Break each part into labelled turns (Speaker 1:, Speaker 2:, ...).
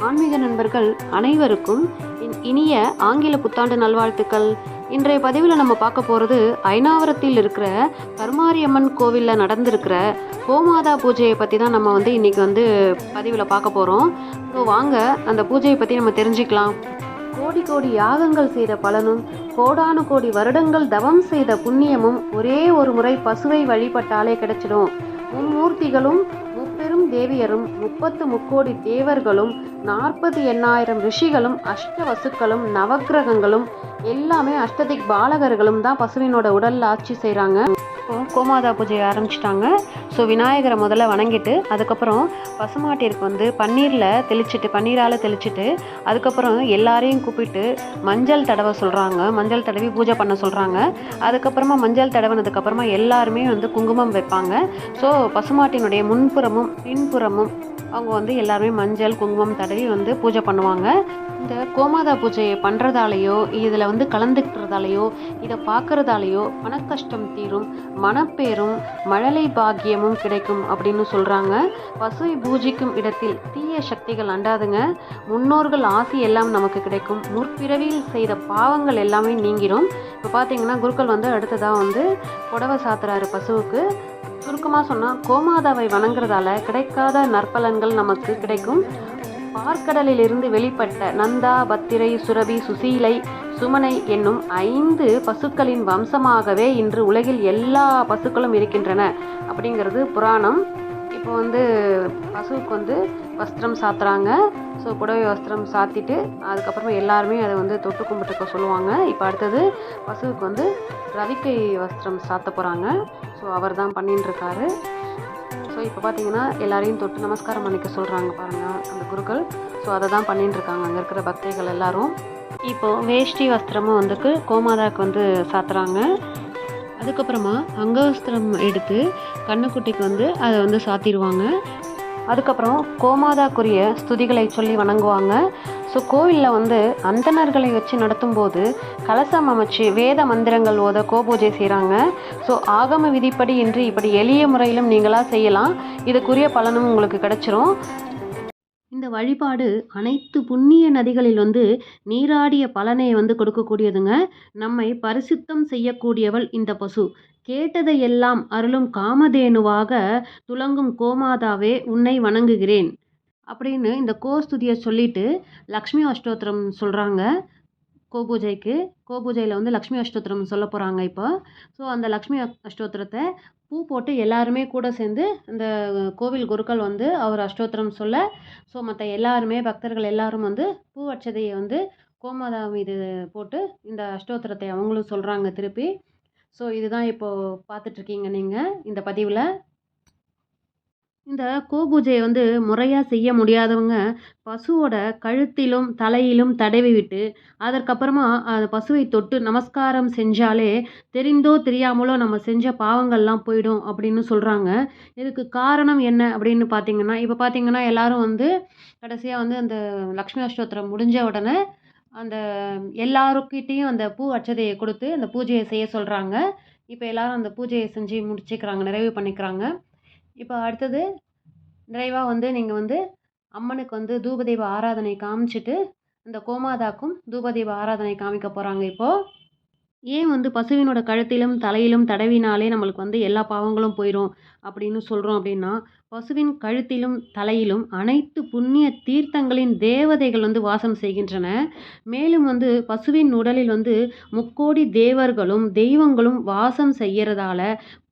Speaker 1: ஆன்மீக நண்பர்கள் அனைவருக்கும் இன்- இனிய ஆங்கில புத்தாண்டு நல்வாழ்த்துக்கள். இன்றைய பதிவில் நம்ம பார்க்க போகிறது ஐநாவரத்தில் இருக்கிற கருமாரியம்மன் கோவிலில் நடந்திருக்கிற கோமாதா பூஜையை பற்றி தான் நம்ம வந்து இன்றைக்கி வந்து பதிவில் பார்க்க போகிறோம் ஸோ வாங்க அந்த பூஜையை பற்றி நம்ம தெரிஞ்சுக்கலாம். கோடி கோடி யாகங்கள் செய்த பலனும் கோடானு கோடி வருடங்கள் தவம் செய்த புண்ணியமும் ஒரே ஒரு முறை பசுவை வழிபட்டாலே கிடைச்சிடும். மும்மூர்த்திகளும் முப்பெரும் தேவியரும் முப்பத்து முக்கோடி தேவர்களும் நாற்பது எண்ணாயிரம் ரிஷிகளும் அஷ்ட வசுக்களும் நவக்கிரகங்களும் எல்லாமே அஷ்டதிக் பாலகர்களும் தான் பசுவினோட உடல்ல ஆட்சி செய்கிறாங்க இப்போ கோமாதா பூஜையை ஆரம்பிச்சிட்டாங்க. ஸோ விநாயகரை முதல்ல வணங்கிட்டு அதுக்கப்புறம் பசுமாட்டிற்கு வந்து பன்னீரில் தெளிச்சிட்டு பன்னீரால் தெளிச்சிட்டு அதுக்கப்புறம் எல்லாரையும் கூப்பிட்டு மஞ்சள் தடவை சொல்கிறாங்க மஞ்சள் தடவி பூஜை பண்ண சொல்கிறாங்க அதுக்கப்புறமா மஞ்சள் தடவினதுக்கப்புறமா எல்லாருமே வந்து குங்குமம் வைப்பாங்க. ஸோ பசுமாட்டினுடைய முன்புறமும் பின்புறமும் அவங்க வந்து எல்லாருமே மஞ்சள் குங்குமம் தடவி வந்து பூஜை பண்ணுவாங்க. இந்த கோமாதா பூஜையை பண்ணுறதாலேயோ இதில் வந்து கலந்துக்கிறதாலேயோ இதை பார்க்குறதாலேயோ பணக்கஷ்டம் தீரும் மனப்பேரும் மழலை பாக்கியமும் கிடைக்கும் அப்படின்னு சொல்கிறாங்க பசுவை பூஜிக்கும் இடத்தில் தீய சக்திகள் அண்டாதுங்க. முன்னோர்கள் ஆசி எல்லாம் நமக்கு கிடைக்கும். முற்பிறவியில் செய்த பாவங்கள் எல்லாமே நீங்கிடும் இப்போ பார்த்தீங்கன்னா குருக்கள் வந்து அடுத்ததாக வந்து புடவை சாத்துறாரு பசுவுக்கு. சுருக்கமாக சொன்னால் கோமாதாவை வணங்குறதால கிடைக்காத நற்பலன்கள் நமக்கு கிடைக்கும். பார்க்கடலிலிருந்து வெளிப்பட்ட நந்தா பத்திரை சுரபி சுசீலை சுமனை என்னும் ஐந்து பசுக்களின் வம்சமாகவே இன்று உலகில் எல்லா பசுக்களும் இருக்கின்றன. அப்படிங்கிறது புராணம். இப்போ வந்து பசுவுக்கு வந்து வஸ்திரம் சாத்துறாங்க. ஸோ புடவை வஸ்திரம் சாத்திட்டு அதுக்கப்புறமா எல்லாருமே அதை வந்து தொட்டு கும்பிட்டுக்க சொல்லுவாங்க. இப்போ அடுத்தது பசுவுக்கு வந்து ரவிக்கை வஸ்திரம் சாத்த போகிறாங்க ஸோ அவர் தான் பண்ணிட்டு இருக்காரு ஸோ இப்போ பார்த்தீங்கன்னா எல்லாரையும் தொட்டு நமஸ்காரம் பண்ணிக்க சொல்கிறாங்க பாருங்கள் அந்த குருக்கள். ஸோ அதை தான் பண்ணிட்டு இருக்காங்க அங்கே இருக்கிற பக்தைகள் எல்லாரும். இப்போது வேஷ்டி வஸ்திரமும் வந்துக்கு கோமாதாவுக்கு வந்து சாத்துறாங்க. அதுக்கப்புறமா அங்கவஸ்திரம் எடுத்து கண்ணுக்குட்டிக்கு வந்து அதை வந்து சாத்திடுவாங்க. அதுக்கப்புறம் கோமாதாக்குரிய ஸ்துதிகளை சொல்லி வணங்குவாங்க. ஸோ கோவிலில் வந்து அந்தணர்களை வச்சு நடத்தும்போது கலசம் அமைச்சு வேத மந்திரங்கள் ஓத கோபூஜை செய்கிறாங்க ஸோ ஆகம விதிப்படி இன்றி இப்படி எளிய முறையிலும் நீங்களாக செய்யலாம். இதுக்குரிய பலனும் உங்களுக்கு கிடச்சிரும். இந்த வழிபாடு அனைத்து புண்ணிய நதிகளில் வந்து நீராடிய பலனை வந்து கொடுக்கக்கூடியதுங்க. நம்மை பரிசுத்தம் செய்யக்கூடியவள் இந்த பசு. கேட்டதையெல்லாம் அருளும் காமதேனுவாக துலங்கும் கோமாதாவே உன்னை வணங்குகிறேன். அப்படின்னு இந்த கோஸ்துதியை சொல்லிட்டு லக்ஷ்மி அஷ்டோத்திரம் சொல்கிறாங்க கோபூஜைக்கு கோபூஜையில் வந்து லக்ஷ்மி அஷ்டோத்திரம் சொல்ல போகிறாங்க இப்போ. ஸோ அந்த லக்ஷ்மி அஷ்டோத்திரத்தை பூ போட்டு எல்லாருமே கூட சேர்ந்து இந்த கோவில் குருக்கள் வந்து அவர் அஷ்டோத்திரம் சொல்ல ஸோ மற்ற எல்லாருமே பக்தர்கள் எல்லாரும் வந்து பூ வச்சதையை வந்து கோமாதா மீது போட்டு இந்த அஷ்டோத்திரத்தை அவங்களும் சொல்கிறாங்க திருப்பி. ஸோ இதுதான் இப்போது பார்த்துட்ருக்கீங்க நீங்கள் இந்த பதிவில். இந்த கோபூஜையை வந்து முறையாக செய்ய முடியாதவங்க பசுவோட கழுத்திலும் தலையிலும் தடவி விட்டு அதற்கப்புறமா அந்த பசுவை தொட்டு நமஸ்காரம் செஞ்சாலே தெரிந்தோ தெரியாமலோ நம்ம செஞ்ச பாவங்கள்லாம் போயிடும் அப்படின்னு சொல்கிறாங்க இதுக்கு காரணம் என்ன அப்படின்னு பார்த்தீங்கன்னா இப்போ பார்த்தீங்கன்னா எல்லாரும் வந்து கடைசியாக வந்து அந்த லக்ஷ்மி அஷ்டோத்திரம் முடிஞ்ச உடனே அந்த எல்லாருக்கிட்டேயும் அந்த பூ அச்சதையை கொடுத்து அந்த பூஜையை செய்ய சொல்கிறாங்க இப்போ எல்லாரும் அந்த பூஜையை செஞ்சு முடிச்சுக்கிறாங்க நிறைவு பண்ணிக்கிறாங்க. இப்போ அடுத்தது நிறைவாக வந்து நீங்கள் வந்து அம்மனுக்கு வந்து தூபதீப ஆராதனை காமிச்சிட்டு இந்த கோமாதாக்கும் தூபதீப ஆராதனை காமிக்க போகிறாங்க இப்போது ஏன் வந்து பசுவினோட கழுத்திலும் தலையிலும் தடவினாலே நம்மளுக்கு வந்து எல்லா பாவங்களும் போயிடும் அப்படின்னு சொல்கிறோம் அப்படின்னா பசுவின் கழுத்திலும் தலையிலும் அனைத்து புண்ணிய தீர்த்தங்களின் தேவதைகள் வந்து வாசம் செய்கின்றன. மேலும் வந்து பசுவின் உடலில் வந்து முக்கோடி தேவர்களும் தெய்வங்களும் வாசம் செய்கிறதால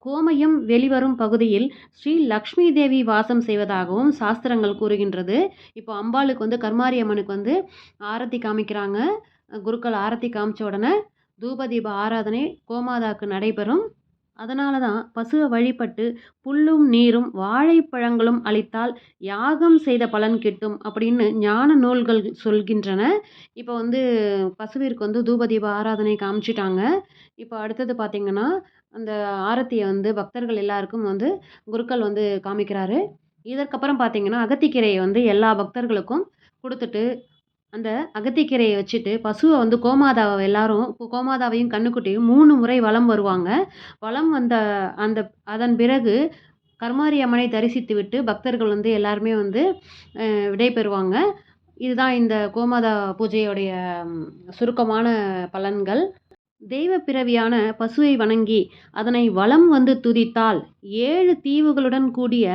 Speaker 1: கோமயம் வெளிவரும் பகுதியில் ஸ்ரீ லக்ஷ்மி தேவி வாசம் செய்வதாகவும் சாஸ்திரங்கள் கூறுகின்றது. இப்போ அம்பாளுக்கு வந்து கர்மாரி அம்மனுக்கு வந்து ஆரத்தி காமிக்கிறாங்க. குருக்கள் ஆரத்தி காமிச்ச உடனே தூபதீப ஆராதனை கோமாதாக்கு நடைபெறும். அதனால தான் பசுவை வழிபட்டு புல்லும் நீரும் வாழைப்பழங்களும் அளித்தால் யாகம் செய்த பலன் கிட்டும் அப்படின்னு ஞான நூல்கள் சொல்கின்றன. இப்போ வந்து பசுவிற்கு வந்து தூபதீப ஆராதனை காமிச்சிட்டாங்க. இப்போ அடுத்தது பார்த்திங்கன்னா அந்த ஆரத்தியை வந்து பக்தர்கள் எல்லாருக்கும் வந்து குருக்கள் வந்து காமிக்கிறாரு. இதற்கப்புறம் பார்த்திங்கன்னா அகத்திக்கீரையை வந்து எல்லா பக்தர்களுக்கும் கொடுத்துட்டு அந்த அகத்திக்கீரையை வச்சுட்டு பசுவை வந்து கோமாதாவை எல்லாரும் இப்போ கோமாதாவையும் கண்ணுக்குட்டியும் மூணு முறை வலம் வருவாங்க. வலம் வந்த அந்த அதன் பிறகு கர்மாரி அம்மனை தரிசித்து விட்டு பக்தர்கள் வந்து எல்லாருமே வந்து விடைபெறுவாங்க. இதுதான் இந்த கோமாதா பூஜையுடைய சுருக்கமான பலன்கள். தெய்வ பிறவியான பசுவை வணங்கி அதனை வலம் வந்து துதித்தால் ஏழு தீவுகளுடன் கூடிய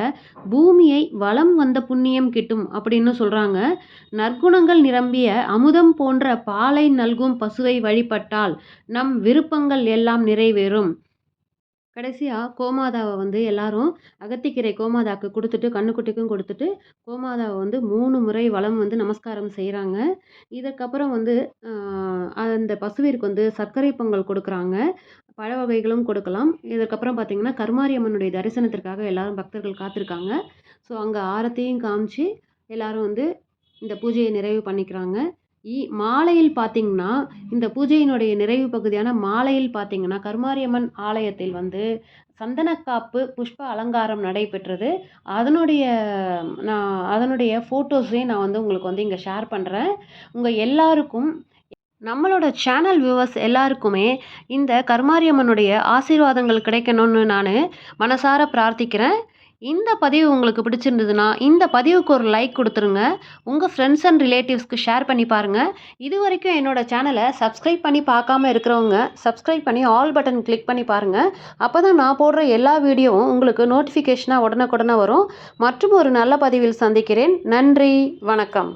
Speaker 1: பூமியை வலம் வந்த புண்ணியம் கிட்டும் அப்படின்னு சொல்கிறாங்க நற்குணங்கள் நிரம்பிய அமுதம் போன்ற பாலை நல்கும் பசுவை வழிபட்டால் நம் விருப்பங்கள் எல்லாம் நிறைவேறும். கடைசியாக கோமாதாவை வந்து எல்லாரும் அகத்திக்கீரை கோமாதாக்கு கொடுத்துட்டு கண்ணுக்குட்டிக்கும் கொடுத்துட்டு கோமாதாவை வந்து மூணு முறை வளம் வந்து நமஸ்காரம் செய்கிறாங்க இதற்கப்புறம் வந்து அந்த பசுவிற்கு வந்து சர்க்கரை பொங்கல் கொடுக்குறாங்க. பழ வகைகளும் கொடுக்கலாம். இதற்கப்புறம் பார்த்தீங்கன்னா கருமாரியம்மனுடைய தரிசனத்திற்காக எல்லாரும் பக்தர்கள் காத்திருக்காங்க. ஸோ அங்கே ஆரத்தையும் காமிச்சு எல்லாரும் வந்து இந்த பூஜையை நிறைவு பண்ணிக்கிறாங்க. இ மாலையில் பார்த்தீங்கன்னா இந்த பூஜையினுடைய நிறைவு பகுதியான மாலையில் பார்த்தீங்கன்னா கருமாரியம்மன் ஆலயத்தில் வந்து சந்தனக்காப்பு புஷ்ப அலங்காரம் நடைபெற்றது. அதனுடைய நான் அதனுடைய ஃபோட்டோஸையும் நான் வந்து உங்களுக்கு வந்து இங்கே ஷேர் பண்ணுறேன் உங்கள் எல்லாருக்கும் நம்மளோட சேனல் வியூவர்ஸ் எல்லாருக்குமே இந்த கருமாரியம்மனுடைய ஆசீர்வாதங்கள் கிடைக்கணும்னு நான் மனசார பிரார்த்திக்கிறேன். இந்த பதிவு உங்களுக்கு பிடிச்சிருந்ததுன்னா இந்த பதிவுக்கு ஒரு லைக் கொடுத்துருங்க. உங்கள் ஃப்ரெண்ட்ஸ் அண்ட் ரிலேட்டிவ்ஸ்க்கு ஷேர் பண்ணி பாருங்கள் இது வரைக்கும் என்னோடய சேனலை சப்ஸ்கிரைப் பண்ணி பார்க்காம இருக்கிறவங்க சப்ஸ்கிரைப் பண்ணி ஆல் பட்டன் கிளிக் பண்ணி பாருங்கள் அப்போ தான் நான் போடுற எல்லா வீடியோவும் உங்களுக்கு நோட்டிஃபிகேஷனாக உடனுக்குடனே வரும். மற்றும் ஒரு நல்ல பதிவில் சந்திக்கிறேன். நன்றி வணக்கம்.